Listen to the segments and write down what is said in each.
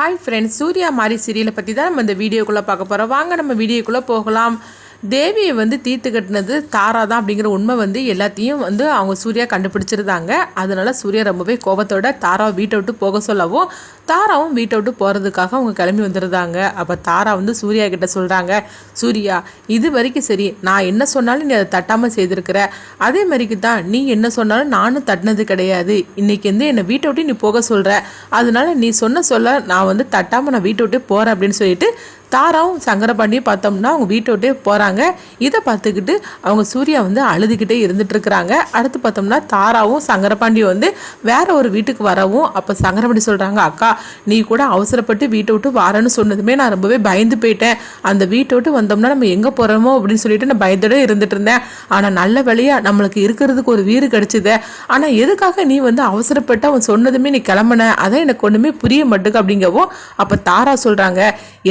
Hi friends Surya மாதிரி சீரியலை பற்றி தான் நம்ம இந்த வீடியோக்குள்ளே பார்க்க போகிறோம் வாங்க நம்ம வீடியோக்குள்ளே போகலாம். தேவியை வந்து தீர்த்து கட்டினது தாரா தான் அப்படிங்கிற உண்மை வந்து எல்லாத்தையும் வந்து அவங்க சூர்யா கண்டுபிடிச்சிருந்தாங்க. அதனால சூர்யா ரொம்பவே கோபத்தோட தாராவை வீட்டை விட்டு போக சொல்லவும் தாராவும் வீட்டை விட்டு போகிறதுக்காக அவங்க கிளம்பி வந்துருந்தாங்க. அப்போ தாரா வந்து சூர்யா கிட்ட சொல்கிறாங்க சூர்யா இது வரைக்கும் சரி நான் என்ன சொன்னாலும் நீ அதை தட்டாமல் செய்திருக்கிற. அதே மாதிரிக்கு தான் நீ என்ன சொன்னாலும் நானும் தட்டினது கிடையாது. இன்னைக்கு வந்து என்னை வீட்டை விட்டு நீ போக சொல்கிற அதனால நீ சொன்ன சொல்ல நான் வந்து தட்டாமல் நான் வீட்டை விட்டு போகிறேன் அப்படின்னு சொல்லிட்டு தாராவும் சங்கரபாண்டியும் பார்த்தோம்னா அவங்க வீட்டை விட்டே போகிறாங்க இதை பார்த்துக்கிட்டு அவங்க சூர்யா வந்து அழுதுகிட்டே இருந்துட்டுருக்குறாங்க அடுத்து பார்த்தோம்னா தாராவும் சங்கரபாண்டியும் வந்து வேற ஒரு வீட்டுக்கு வரவும் அப்போ சங்கரபாண்டி சொல்கிறாங்க அக்கா நீ கூட அவசரப்பட்டு வீட்டை விட்டு வரேன்னு சொன்னதுமே நான் ரொம்பவே பயந்து போயிட்டேன். அந்த வீட்டை விட்டு வந்தோம்னா நம்ம எங்கே போகிறோமோ அப்படின்னு சொல்லிட்டு நான் பயத்தோட இருந்துட்டு இருந்தேன். ஆனால் நல்ல வழியாக நம்மளுக்கு இருக்கிறதுக்கு ஒரு வீடு கிடச்சிது. ஆனால் எதுக்காக நீ வந்து அவசரப்பட்டு அவன் சொன்னதுமே நீ கிளம்புன? அதான் எனக்கு ஒன்றுமே புரிய மாட்டுக்கு அப்படிங்கவும் அப்போ தாரா சொல்கிறாங்க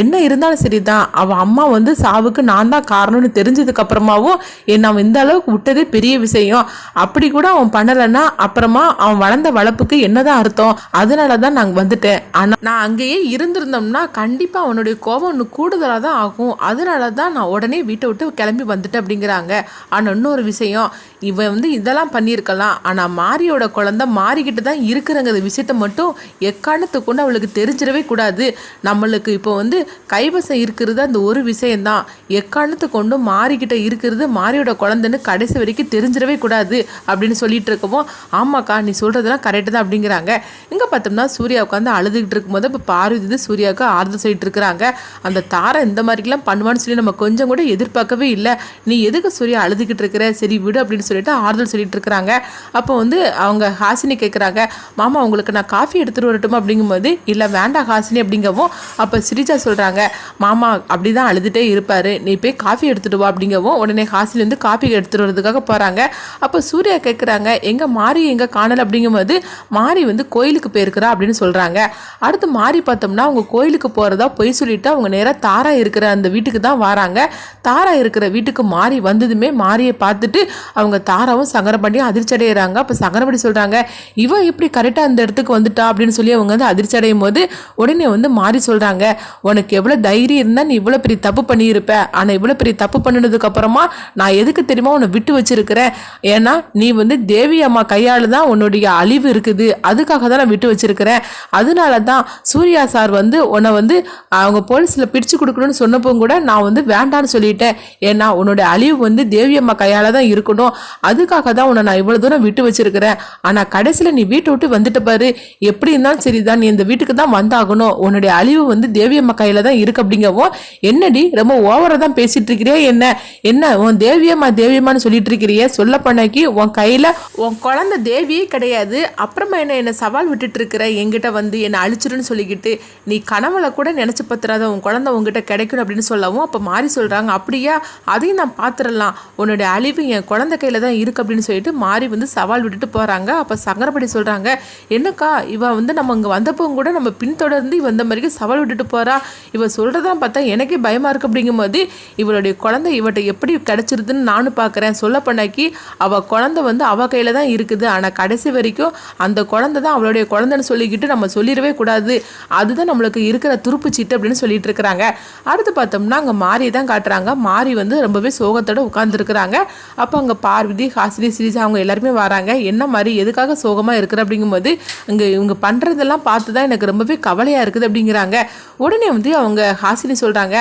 என்ன இருந்தாலும் சரிதான். அவன் அம்மா வந்து சாவுக்கு நான் தான் காரணம்னு தெரிஞ்சதுக்கு அப்புறமாவும் என்னை அவன் இந்த அளவுக்கு விட்டதே பெரிய விஷயம். அப்படி கூட அவன் பண்ணலைன்னா அப்புறமா அவன் வளர்ந்த வளர்ப்புக்கு என்னதான் அர்த்தம்? அதனால தான் நாங்கள் வந்துட்டேன். ஆனால் நான் அங்கேயே இருந்திருந்தோம்னா கண்டிப்பாக அவனுடைய கோபம் இன்னும் கூடுதலாக தான் ஆகும். அதனால தான் நான் உடனே வீட்டை விட்டு கிளம்பி வந்துட்டேன் அப்படிங்கிறாங்க. ஆனால் இன்னொரு விஷயம். இவன் வந்து இதெல்லாம் பண்ணியிருக்கலாம். ஆனால் மாரியோட குழந்தை மாறிக்கிட்டு தான் இருக்கிறங்கிற விஷயத்த மட்டும் எக்காரணத்துக்கு கொண்டு அவளுக்கு தெரிஞ்சிடவே கூடாது. நம்மளுக்கு இப்போ வந்து கைவசம் இருக்கிறது அந்த ஒரு விஷயந்தான் எக்காரணத்து கொண்டும் மாறிக்கிட்ட இருக்கிறது மாரியோட குழந்தைன்னு கடைசி வரைக்கும் தெரிஞ்சிடவே கூடாது அப்படின்னு சொல்லிட்டு இருக்கவும் ஆமாக்கா நீ சொல்கிறதெல்லாம் கரெக்டு தான் அப்படிங்கிறாங்க. இங்கே பார்த்தோம்னா சூர்யா உட்காந்து அழுதுகிட்டு இருக்கும்போது இப்போ பார்வதி வந்து சூர்யாவுக்கு ஆறுதல் சொல்லிட்டு இருக்கிறாங்க. அந்த தாரை இந்த மாதிரிலாம் பண்ணுவான்னு சொல்லி நம்ம கொஞ்சம் கூட எதிர்பார்க்கவே இல்லை. நீ எதுக்கு சூர்யா அழுதுகிட்டு இருக்கிற? சரி விடு அப்படின்னு சொல்லிட்டு ஆறுதல் சொல்லிட்டு இருக்கிறாங்க. அப்போ வந்து அவங்க ஹாசினி கேட்குறாங்க மாமா உங்களுக்கு நான் காஃபி எடுத்துகிட்டு வரட்டுமா? அப்படிங்கும்போது இல்லை வேண்டாம் ஹாசினி அப்படிங்கவும் அப்போ ஸ்ரீஜா சொல்கிறாங்க மாமா அப்படி தான் அழுதுகிட்டே இருப்பார். நீ போய் காஃபி எடுத்துகிட்டு வா அப்படிங்கவும் உடனே ஹாசினி வந்து காஃபி எடுத்துகிட்டு வரதுக்காக போகிறாங்க அப்போ சூர்யா கேட்குறாங்க எங்கே மாறி எங்கே காணல்? அப்படிங்கும்போது மாறி வந்து கோயிலுக்கு போயிருக்கிறா அப்படின்னு சொல்கிறாங்க அடுத்து மாறி பார்த்தோம்னா அவங்க கோயிலுக்கு போகிறதா பொய் சொல்லிட்டு அவங்க நேராக தாரா இருக்கிற அந்த வீட்டுக்கு தான் வராங்க. தாரா இருக்கிற வீட்டுக்கு மாறி வந்ததுமே மாரியை பார்த்துட்டு அவங்க தாராவும் சங்கரபாண்டியும் அதிர்ச்சி அடைகிறாங்க அப்போ சங்கரபாண்டி சொல்கிறாங்க இவன் எப்படி கரெக்டாக அந்த இடத்துக்கு வந்துட்டா? அப்படின்னு சொல்லி அவங்க வந்து அதிர்ச்சி அடையும் போது உடனே வந்து மாறி சொல்கிறாங்க உனக்கு எவ்வளோ தைரியம் இருந்தால் நீ இவ்வளோ பெரிய தப்பு பண்ணியிருப்ப. ஆனால் இவ்வளோ பெரிய தப்பு பண்ணினதுக்கு அப்புறமா நான் எதுக்கு தெரியுமா உன்னை விட்டு வச்சிருக்கிறேன் ஏன்னா நீ வந்து தேவி அம்மா கையால் தான் உன்னுடைய அழிவு இருக்குது. அதுக்காக தான் நான் விட்டு வச்சிருக்கிறேன். அதனால தான் சூர்யா சார் வந்து உன்னை வந்து அவங்க போலீஸில் பிடிச்சு கொடுக்கணும்னு சொன்னப்போ கூட நான் வந்து வேண்டான்னு சொல்லிட்டேன். ஏன்னா உன்னோட அழிவு வந்து தேவி அம்மா கையால் தான் இருக்கணும். அதுக்காக தான் உன்னை நான் இவ்வளோ தூரம் விட்டு வச்சிருக்கிறேன். ஆனால் கடைசியில் நீ வீட்டை விட்டு வந்துட்டு பாரு. எப்படி இருந்தாலும் சரிதான். நீ இந்த வீட்டுக்கு தான் வந்தாகணும். உன்னுடைய அழிவு வந்து தேவி அம்மா தான் இருக்கு அப்படிங்கவும் என்னடி ரொம்ப ஓவராக தான் பேசிட்டு இருக்கிறியா என்ன? என்ன உன் தேவியம்மா தேவியம்மான்னு சொல்லிட்டு இருக்கிறிய சொல்ல பண்ணாக்கி உன் கையில் உன் குழந்தை தேவியே கிடையாது. அப்புறமா என்ன என்ன சவால் விட்டுட்டு இருக்கிற என்கிட்ட வந்து என்னை அழிச்சிருன்னு சொல்லிக்கிட்டு நீ கனவுல கூட நினச்சி பத்துறாத உன் குழந்தை உங்ககிட்ட கிடைக்கணும் அப்படின்னு சொல்லவும் அப்போ மாறி சொல்கிறாங்க அப்படியா? அதையும் நான் பார்த்துடலாம் உன்னுடைய அழிவு என் குழந்தை கையில் தான் இருக்கு அப்படின்னு சொல்லிட்டு மாறி வந்து சவால் விட்டுட்டு போகிறாங்க அப்போ சங்கரப்படி சொல்கிறாங்க என்னக்கா இவ வந்து நம்ம இங்கே வந்தப்பவும் கூட நம்ம பின்தொடர்ந்து இவ இந்த மாதிரிக்கு சவால் விட்டுட்டு போகிறா இவள் சொல்கிறதெல்லாம் பார்த்தா எனக்கே பயமாக இருக்கு அப்படிங்கும்போது இவளுடைய குழந்தை இவட்ட எப்படி கிடச்சிருதுன்னு நானும் பார்க்குறேன். சொல்ல பண்ணாக்கி அவள் குழந்தை வந்து அவள் கையில் தான் இருக்குது. ஆனால் கடைசி வரைக்கும் அந்த குழந்தை தான் அவளுடைய குழந்தைன்னு சொல்லிக்கிட்டு நம்ம சொல்லிடவே கூடாது. அதுதான் நம்மளுக்கு இருக்கிற துருப்பு சீட்டு அப்படின்னு சொல்லிட்டு இருக்கிறாங்க. அடுத்து பார்த்தோம்னா அங்கே மாறி தான் காட்டுறாங்க. மாறி வந்து ரொம்பவே சோகத்தோட உட்காந்துருக்குறாங்க அப்போ அங்கே பார்வதி ஹாசினி சிரிசா அவங்க எல்லாருமே வராங்க. என்ன மாதிரி எதுக்காக சோகமாக இருக்கிற அப்படிங்கும்போது அங்கே இவங்க பண்ணுறதெல்லாம் பார்த்து தான் எனக்கு ரொம்பவே கவலையாக இருக்குது அப்படிங்கிறாங்க. உடனே வந்து அவங்க ஹாசினி சொல்கிறாங்க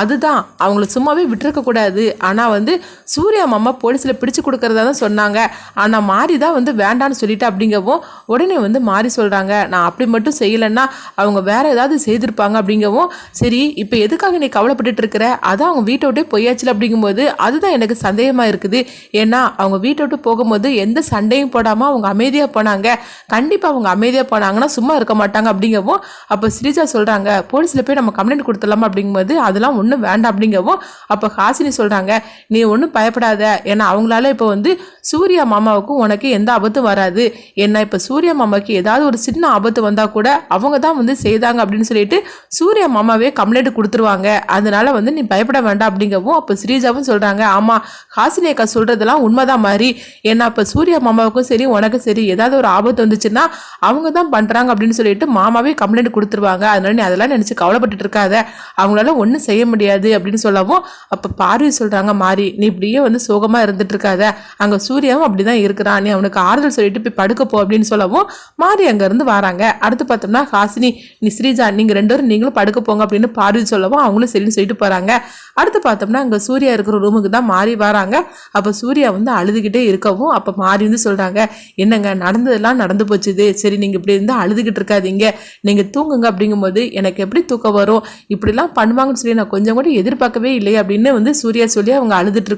அதுதான் அவங்கள சும்மாவே விட்டுருக்கக்கூடாது ஆனால் வந்து சூர்யா மாமா போலீஸில் பிடிச்சு கொடுக்குறதா தான் சொன்னாங்க. ஆனால் மாறி தான் வந்து வேண்டான்னு சொல்லிட்டு அப்படிங்கவும் உடனே வந்து மாறி சொல்கிறாங்க நான் அப்படி மட்டும் செய்யலைன்னா அவங்க வேற ஏதாவது செய்திருப்பாங்க அப்படிங்கவும் சரி இப்போ எதுக்காக நீ கவலைப்பட்டுட்டு இருக்கிற? அதான் அவங்க வீட்டை விட்டே பொய்யாச்சில் அப்படிங்கும்போது அதுதான் எனக்கு சந்தேகமாக இருக்குது. ஏன்னா அவங்க வீட்டை விட்டு போகும்போது எந்த சண்டையும் போடாமல் அவங்க அமைதியாக போனாங்க. கண்டிப்பாக அவங்க அமைதியாக போனாங்கன்னா சும்மா இருக்க மாட்டாங்க அப்படிங்கவும் அப்போ ஸ்ரீஜா சொல்கிறாங்க போலீஸில் போய் நம்ம கம்ப்ளைண்ட் கொடுத்துடலாமா அப்படிங்கும்போது அதெல்லாம் ஒன்றும் வேண்டாம் அப்படிங்கவும் அப்போ ஹாசினி சொல்கிறாங்க நீ ஒன்றும் பயப்படாத. ஏன்னா அவங்களால இப்போ வந்து சூர்யா மாமாவுக்கும் உனக்கு எந்த ஆபத்தும் வராது. ஏன்னா இப்போ சூர்யா மாமாவுக்கு ஏதாவது ஒரு சின்ன ஆபத்து வந்தால் கூட அவங்க தான் வந்து செய்தாங்க அப்படின்னு சொல்லிட்டு சூர்யா மாமாவே கம்ப்ளைண்ட் கொடுத்துருவாங்க. அதனால வந்து நீ பயப்பட வேண்டாம் அப்படிங்கவும் அப்போ ஸ்ரீஜாவும் சொல்கிறாங்க ஆமாம் ஹாசினி அக்கா சொல்கிறதெல்லாம் உண்மைதான் மாதிரி ஏன்னா இப்போ சூர்யா மாமாவுக்கும் சரி உனக்கும் சரி ஏதாவது ஒரு ஆபத்து வந்துச்சுன்னா அவங்க தான் பண்ணுறாங்க அப்படின்னு சொல்லிட்டு மாமாவே கம்ப்ளைண்ட் கொடுத்துருவாங்க. அதனால நீ அதெல்லாம் நினச்சி கவலைப்பட்டு கவலைப்பட்டுட்டு இருக்காத. அவங்களால ஒன்றும் செய்ய முடியாது அப்படின்னு சொல்லவும் அப்போ பார்வை சொல்கிறாங்க மாறி நீ இப்படியே வந்து சோகமாக இருந்துட்டு இருக்காத. அங்கே சூர்யாவும் அப்படி தான் இருக்கிறான். நீ அவனுக்கு ஆறுதல் சொல்லிட்டு போய் படுக்க போ அப்படின்னு சொல்லவும் மாறி அங்கேருந்து வராங்க. அடுத்து பார்த்தோம்னா ஹாசினி நீ ஸ்ரீஜா நீங்கள் ரெண்டு பேரும் நீங்களும் படுக்க போங்க அப்படின்னு பார்வை சொல்லவும் அவங்களும் சரின்னு சொல்லிட்டு போகிறாங்க அடுத்து பார்த்தோம்னா அங்கே சூர்யா இருக்கிற ரூமுக்கு தான் மாறி வராங்க. அப்போ சூர்யா வந்து அழுதுகிட்டே இருக்கவும் அப்போ மாறி வந்து சொல்கிறாங்க என்னங்க நடந்ததெல்லாம் நடந்து போச்சுது. சரி நீங்கள் இப்படி இருந்து அழுதுகிட்டு இருக்காதீங்க. நீங்கள் தூங்குங்க. அப்படிங்கும்போது எனக்கு எப்படி தூக்கம் வரும் வரும். இப்படிலாம் பண்ணுவாங்கன்னு சொல்லி நான் கொஞ்சம் கூட எதிர்பார்க்கவே இல்லை அப்படின்னு வந்து சூர்யா சொல்லி அவங்க அழுதுட்டு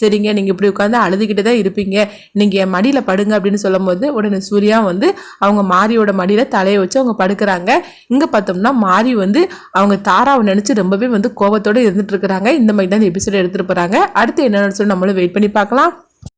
சரிங்க நீங்கள் இப்படி உட்காந்து அழுதுகிட்டு தான் இருப்பீங்க. நீங்கள் என் மடியில் படுங்க அப்படின்னு சொல்லும்போது உடனே சூர்யா வந்து அவங்க மாரியோட மடியில் தலையை வச்சு அவங்க படுக்கிறாங்க. இங்கே பார்த்தோம்னா மாரி வந்து அவங்க தாராவை நினச்சி ரொம்பவே வந்து கோபத்தோடு இருந்துட்டு இருக்கிறாங்க. இந்த மாதிரி தான் எபிசோட் எடுத்துகிட்டு போகிறாங்க அடுத்து என்னன்னு சொல்லி நம்மளும் வெயிட் பண்ணி பார்க்கலாம்.